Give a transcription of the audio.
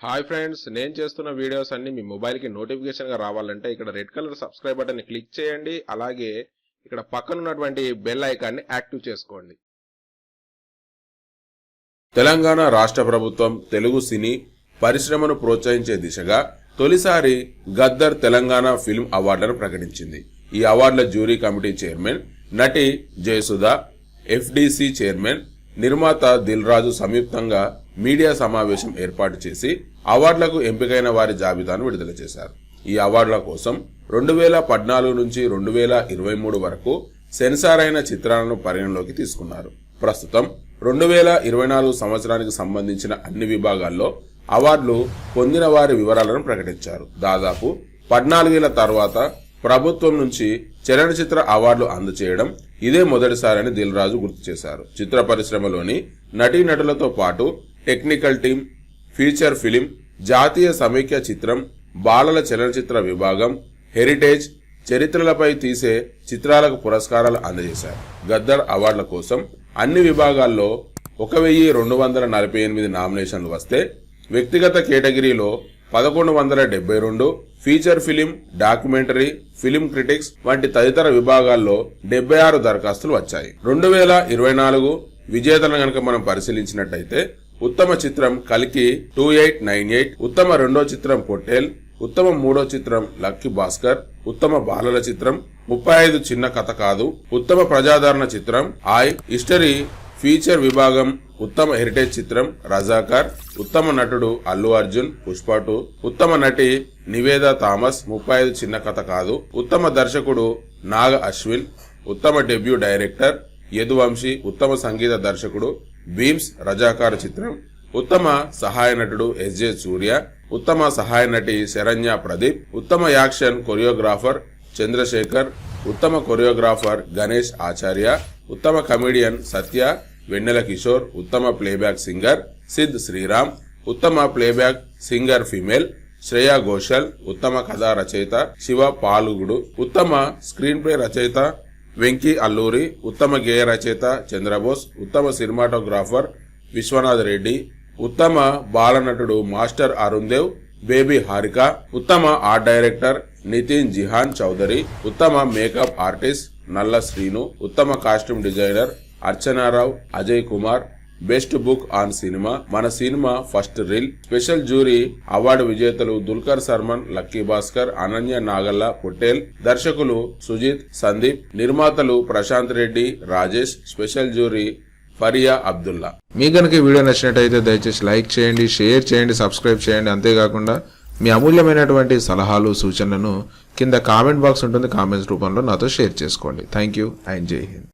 Hi friends నేను చేస్తున్న videos అన్ని మీ మొబైల్కి నోటిఫికేషన్గా రావాలంటే ఇక్కడ రెడ్ కలర్ సబ్స్క్రైబ్ బటన్ని క్లిక్ చేయండి అలాగే ఇక్కడ పక్కన ఉన్నటువంటి బెల్ ఐకాన్ని యాక్టివ్ చేసుకోండి. తెలంగాణ రాష్ట్ర ప్రభుత్వం తెలుగు సినీ పరిశ్రమను ప్రోత్సహించే దిశగా తొలిసారి గద్దర్ తెలంగాణ ఫిల్మ్ అవార్డులను ప్రకటించింది. ఈ అవార్డుల జ్యూరీ కమిటీ చైర్మన్ నటి జయసుధ ఎఫ్డిసి చైర్మన్ నిర్మాత దిల్ రాజు సంయుక్తంగా మీడియా సమావేశం ఏర్పాటు చేసి అవార్డులకు ఎంపికైన వారి జాబితాను విడుదల చేశారు. ఈ అవార్డుల కోసం రెండు వేల పద్నాలుగు నుంచి రెండు వేల ఇరవై మూడు వరకు సెన్సార్ అయిన చిత్రాలను పరిగణలోకి తీసుకున్నారు. ప్రస్తుతం రెండు వేల ఇరవై నాలుగు సంవత్సరానికి సంబంధించిన అన్ని విభాగాల్లో అవార్డులు పొందిన వారి వివరాలను ప్రకటించారు. దాదాపు పద్నాలుగేళ్ళ తర్వాత ప్రభుత్వం నుంచి చలనచిత్ర అవార్డులు అందచేయడం ఇదే మొదటిసారని దిల్ రాజు గుర్తు చేశారు. చిత్ర పరిశ్రమలోని నటీనటులతో పాటు టెక్నికల్ టీం ఫీచర్ ఫిలిం జాతీయ సమైక్య చిత్రం బాలల చలనచిత్ర విభాగం హెరిటేజ్ చరిత్రలపై తీసే చిత్రాలకు పురస్కారాలు అందజేశారు. గద్దర్ అవార్డుల కోసం అన్ని విభాగాల్లో ఒక వెయ్యి రెండు వందల నలభై ఎనిమిది నామినేషన్లు వస్తే వ్యక్తిగత కేటగిరీలో పదకొండు వందల డెబ్బై రెండు feature film documentary film critics వంటి తదితర విభాగాల్లో డెబ్బై ఆరు దరఖాస్తులు వచ్చాయి. రెండు వేల ఇరవై నాలుగు విజేతలను గనక మనం పరిశీలించినట్టయితే ఉత్తమ చిత్రం కలికి టూ ఎయిట్ నైన్ ఎయిట్ ఉత్తమ రెండో చిత్రం పొట్టేల్ ఉత్తమ మూడో చిత్రం లక్కీ భాస్కర్ ఉత్తమ బాలల చిత్రం ముప్పై ఐదు చిన్న కథ కాదు ఉత్తమ ప్రజాదరణ చిత్రం ఆయ్ హిస్టరీ ఫీచర్ విభాగం ఉత్తమ హెరిటేజ్ చిత్రం రజాకర్ ఉత్తమ నటుడు అల్లు అర్జున్ పుష్ప టూ ఉత్తమ నటి నివేద థామస్ ముప్పై ఐదు చిన్న కథ కాదు ఉత్తమ దర్శకుడు నాగ అశ్విన్ ఉత్తమ డెబ్యూ డైరెక్టర్ యదువంశీ ఉత్తమ సంగీత దర్శకుడు భీమ్స్ రజాకార చిత్రం ఉత్తమ సహాయ నటుడు ఎస్జే సూర్య ఉత్తమ సహాయ నటి శరణ్య ప్రదీప్ ఉత్తమ యాక్షన్ కొరియోగ్రాఫర్ చంద్రశేఖర్ ఉత్తమ కొరియోగ్రాఫర్ గణేష్ ఆచార్య ఉత్తమ కమెడియన్ సత్య వెన్నెల కిషోర్ ఉత్తమ ప్లేబ్యాక్ సింగర్ సిద్ శ్రీరామ్ ఉత్తమ playback singer female Shreya Ghoshal ఉత్తమ కథా రచయిత శివ పాలుగుడు ఉత్తమ స్క్రీన్ ప్లే రచయిత వెంకీ అల్లూరి ఉత్తమ గేయ రచయిత చంద్రబోస్ ఉత్తమ సినిమాటోగ్రాఫర్ విశ్వనాథ్ రెడ్డి ఉత్తమ బాలనటుడు మాస్టర్ అరుణ్ దేవ్ బేబీ హారిక ఉత్తమ art director Nitin Jihan Chowdary ఉత్తమ మేకప్ ఆర్టిస్ట్ నల్ల శ్రీను ఉత్తమ costume designer Archana Rao Ajay Kumar best book on cinema. మన cinema first reel. Special jury award విజేతలు దుల్కర్ సర్మన్ లక్కీ భాస్కర్ అనన్య నాగల్ల పొట్టేల్. దర్శకులు సుజిత్ సందీప్. నిర్మాతలు Prashanth Reddy Rajesh. Special jury Faria Abdullah. మీ కనుక వీడియో నచ్చినట్టయితే దయచేసి లైక్ చేయండి షేర్ చేయండి సబ్స్క్రైబ్ చేయండి. అంతేకాకుండా మీ అమూల్యమైనటువంటి సలహాలు సూచనలను కింద కామెంట్ బాక్స్ ఉంటుంది. కామెంట్స్ రూపంలో నాతో షేర్ చేసుకోండి. Thank you. అండ్ జై హింద్.